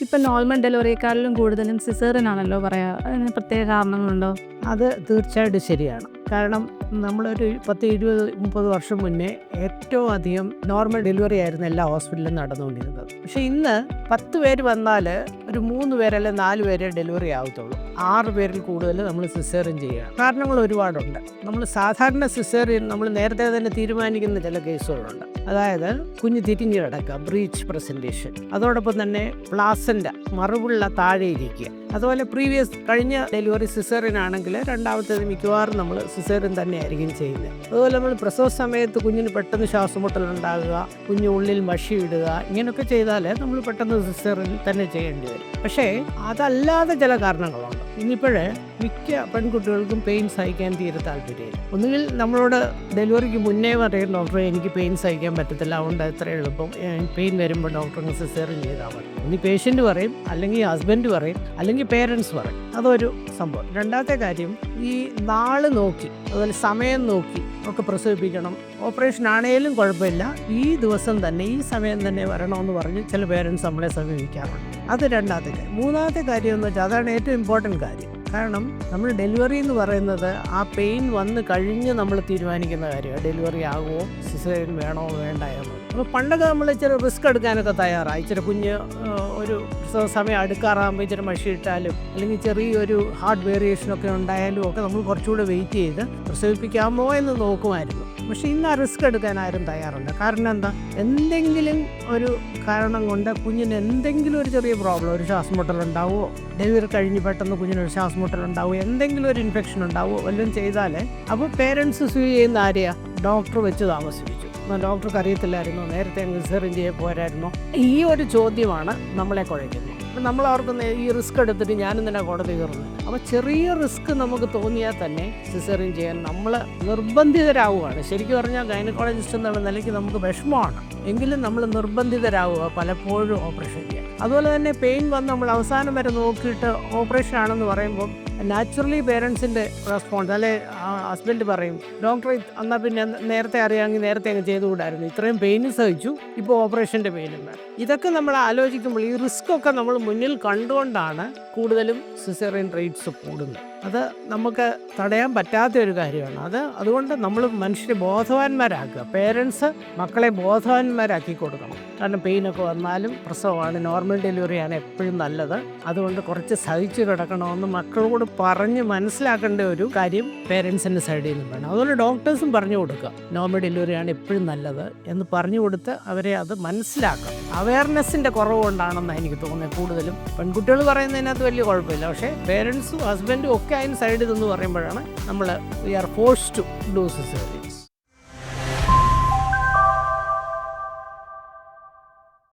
ഇപ്പം നോർമൽ ഡെലിവറിയെക്കാളിലും കൂടുതലും സിസേറിനാണല്ലോ പറയാ. അതിന് പ്രത്യേക കാരണങ്ങളുണ്ടോ? അത് തീർച്ചയായിട്ടും ശരിയാണ്. കാരണം നമ്മളൊരു പത്ത് ഇരുപത് മുപ്പത് വർഷം മുന്നേ ഏറ്റവും അധികം നോർമൽ ഡെലിവറി ആയിരുന്നു എല്ലാ ഹോസ്പിറ്റലിലും നടന്നുകൊണ്ടിരുന്നത്. പക്ഷേ ഇന്ന് പത്ത് പേര് വന്നാൽ ഒരു മൂന്ന് പേരല്ലേ നാല് പേരെ ഡെലിവറി ആവത്തുള്ളൂ. ആറ് പേരിൽ കൂടുതൽ നമ്മൾ സിസേറിയൻ ചെയ്യുകയാണ്. കാരണങ്ങൾ ഒരുപാടുണ്ട്. നമ്മൾ സാധാരണ സിസേറിയൻ നമ്മൾ നേരത്തെ തന്നെ തീരുമാനിക്കുന്ന ചില കേസുകളുണ്ട് അതായത് കുഞ്ഞ് തിരിഞ്ഞു കിടക്കുക ബ്രീച്ച് പ്രസന്റേഷൻ അതോടൊപ്പം തന്നെ പ്ലാസന്റ മറുപുള്ള താഴെ ഇരിക്കുക അതുപോലെ പ്രീവിയസ് കഴിഞ്ഞ ഡെലിവറി സിസേറിനാണെങ്കിൽ രണ്ടാമത്തേത് മിക്കവാറും നമ്മൾ സിസേറിൻ തന്നെയായിരിക്കും ചെയ്യുന്നത്. അതുപോലെ നമ്മൾ പ്രസവ സമയത്ത് കുഞ്ഞിന് പെട്ടെന്ന് ശ്വാസമുട്ടൽ ഉണ്ടാകുക കുഞ്ഞ് ഉള്ളിൽ മഷി ഇടുക ഇങ്ങനെയൊക്കെ ചെയ്താൽ നമ്മൾ പെട്ടെന്ന് സിസേറിൻ തന്നെ ചെയ്യേണ്ടി വരും. പക്ഷേ അതല്ലാതെ ചില കാരണങ്ങളുണ്ട്. ഇന്നിപ്പോഴേ മിക്ക പെൺകുട്ടികൾക്കും പെയിൻ സഹിക്കാൻ തീരെ താല്പര്യമില്ല. ഒന്നുകിൽ നമ്മളോട് ഡെലിവറിക്ക് മുന്നേ പറയുന്ന ഡോക്ടറെ എനിക്ക് പെയിൻ സഹിക്കാൻ പറ്റത്തില്ല അതുകൊണ്ട് എത്ര എളുപ്പം പെയിൻ വരുമ്പോൾ ഡോക്ടറിന് സിസേറിയൻ ചെയ്താൽ മതി. ഇനി പേഷ്യന്റ് പറയും അല്ലെങ്കിൽ ഹസ്ബൻഡ് പറയും അല്ലെങ്കിൽ പേരൻസ് പറയും. അതൊരു സംഭവം. രണ്ടാമത്തെ കാര്യം ഈ നാൾ നോക്കി അതുപോലെ സമയം നോക്കി ഒക്കെ പ്രസവിപ്പിക്കണം. ഓപ്പറേഷൻ ആണേലും കുഴപ്പമില്ല. ഈ ദിവസം തന്നെ ഈ സമയം തന്നെ വരണമെന്ന് പറഞ്ഞ് ചില പേരൻസ് നമ്മളെ സമീപിക്കാറുണ്ട്. അത് രണ്ടാമത്തെ കാര്യം. മൂന്നാമത്തെ കാര്യം എന്ന് വെച്ചാൽ അതാണ് ഏറ്റവും ഇമ്പോർട്ടന്റ് കാര്യം. കാരണം നമ്മൾ ഡെലിവറി എന്ന് പറയുന്നത് ആ പെയിൻ വന്ന് കഴിഞ്ഞ് നമ്മൾ തീരുമാനിക്കുന്ന കാര്യമാണ്. ഡെലിവറി ആകുമോ സിസേറിയൻ വേണോ? വേണ്ട എന്ന്. അപ്പോൾ പണ്ടൊക്കെ നമ്മൾ ഇച്ചിരി റിസ്ക് എടുക്കാനൊക്കെ തയ്യാറായി ഇച്ചിരി കുഞ്ഞ് ഒരു സമയം അടുക്കാറാകുമ്പോൾ ഇച്ചിരി മഷി ഇട്ടാലും അല്ലെങ്കിൽ ചെറിയൊരു ഹാർട്ട് വേരിയേഷനൊക്കെ ഉണ്ടായാലും ഒക്കെ നമ്മൾ കുറച്ചുകൂടെ വെയിറ്റ് ചെയ്ത് പ്രസവിപ്പിക്കാമോ എന്ന് നോക്കുമായിരുന്നു. പക്ഷെ ഇന്ന് ആ റിസ്ക് എടുക്കാൻ ആരും തയ്യാറല്ല. കാരണം എന്താ? എന്തെങ്കിലും ഒരു കാരണം കൊണ്ട് കുഞ്ഞിന് എന്തെങ്കിലും ഒരു ചെറിയ പ്രോബ്ലം ഒരു ശ്വാസം മുട്ടലുണ്ടാവുമോ ഡെലിവറി കഴിഞ്ഞ് പെട്ടെന്ന് കുഞ്ഞിനൊരു ശ്വാസമുട്ടൽ ഉണ്ടാവുമോ എന്തെങ്കിലും ഒരു ഇൻഫെക്ഷൻ ഉണ്ടാവുമോ വല്ലതും ചെയ്താൽ അപ്പോൾ പേരൻസ് സൂ ചെയ്യുന്ന ആരെയാ ഡോക്ടർ വെച്ച് താമസിപ്പിച്ചു. ഡോക്ടർക്ക് അറിയത്തില്ലായിരുന്നോ നേരത്തെ അങ്ങ് സിസേറിയൻ ചെയ്യാൻ പോരായിരുന്നോ. ഈ ഒരു ചോദ്യമാണ് നമ്മളെ കുഴയ്ക്കുന്നത്. അപ്പം നമ്മൾ അവർക്ക് ഈ റിസ്ക് എടുത്തിട്ട് ഞാനും തന്നെ കോടതി കയറുന്നു. അപ്പോൾ ചെറിയ റിസ്ക് നമുക്ക് തോന്നിയാൽ തന്നെ സിസറിൻ ചെയ്യാൻ നമ്മൾ നിർബന്ധിതരാവുകയാണ്. ശരിക്കും പറഞ്ഞാൽ ഗൈനക്കോളജിസ്റ്റ് എന്നുള്ള നിലയ്ക്ക് നമുക്ക് വിഷമമാണ്. എങ്കിലും നമ്മൾ നിർബന്ധിതരാവുക പലപ്പോഴും ഓപ്പറേഷൻ ചെയ്യാൻ. അതുപോലെ തന്നെ പെയിൻ വന്ന് നമ്മൾ അവസാനം വരെ നോക്കിയിട്ട് ഓപ്പറേഷൻ ആണെന്ന് പറയുമ്പോൾ നാച്ചുറലി പേരൻസിന്റെ റെസ്പോൺസ് അല്ലെ ഹസ്ബൻഡ് പറയും ഡോക്ടർ എന്നാൽ പിന്നെ നേരത്തെ അറിയാമെങ്കിൽ നേരത്തെ അങ്ങ് ചെയ്തുകൂടായിരുന്നു. ഇത്രയും പെയിൻ സഹിച്ചു. ഇപ്പോൾ ഓപ്പറേഷന്റെ പെയിനും ഇതൊക്കെ നമ്മൾ ആലോചിക്കുമ്പോൾ ഈ റിസ്ക് ഒക്കെ നമ്മൾ മുന്നിൽ കണ്ടുകൊണ്ടാണ് കൂടുതലും സിസേറിയൻ റേറ്റ്സ് കൂടുന്നു. അത് നമുക്ക് തടയാൻ പറ്റാത്ത ഒരു കാര്യമാണ്. അത് അതുകൊണ്ട് നമ്മൾ മനുഷ്യരെ ബോധവാന്മാരാക്കുക. പേരൻസ് മക്കളെ ബോധവാന്മാരാക്കി കൊടുക്കണം. കാരണം പെയിനൊക്കെ വന്നാലും പ്രസവമാണ്. നോർമൽ ഡെലിവറിയാണ് എപ്പോഴും നല്ലത്. അതുകൊണ്ട് കുറച്ച് സഹിച്ചു കിടക്കണമെന്ന് മക്കളോട് പറഞ്ഞ് മനസ്സിലാക്കേണ്ട ഒരു കാര്യം പേരൻസിന്റെ സൈഡിൽ നിന്ന് വേണം. അതുപോലെ ഡോക്ടേഴ്സും പറഞ്ഞു കൊടുക്കുക. നോർമൽ ഡെലിവറിയാണ് എപ്പോഴും നല്ലത് എന്ന് പറഞ്ഞു കൊടുത്ത് അവരെ അത് മനസ്സിലാക്കാം അവയർനെസ്സിന്റെ കുറവ് കൊണ്ടാണെന്ന് എനിക്ക് തോന്നുന്നത് കൂടുതലും. പെൺകുട്ടികൾ പറയുന്നതിനകത്ത് വലിയ കുഴപ്പമില്ല. പക്ഷേ പേരൻസും ഹസ്ബൻഡും ഒക്കെ അതിന് സൈഡിൽ നിന്ന് പറയുമ്പോഴാണ് നമ്മൾ we are forced to do caesareans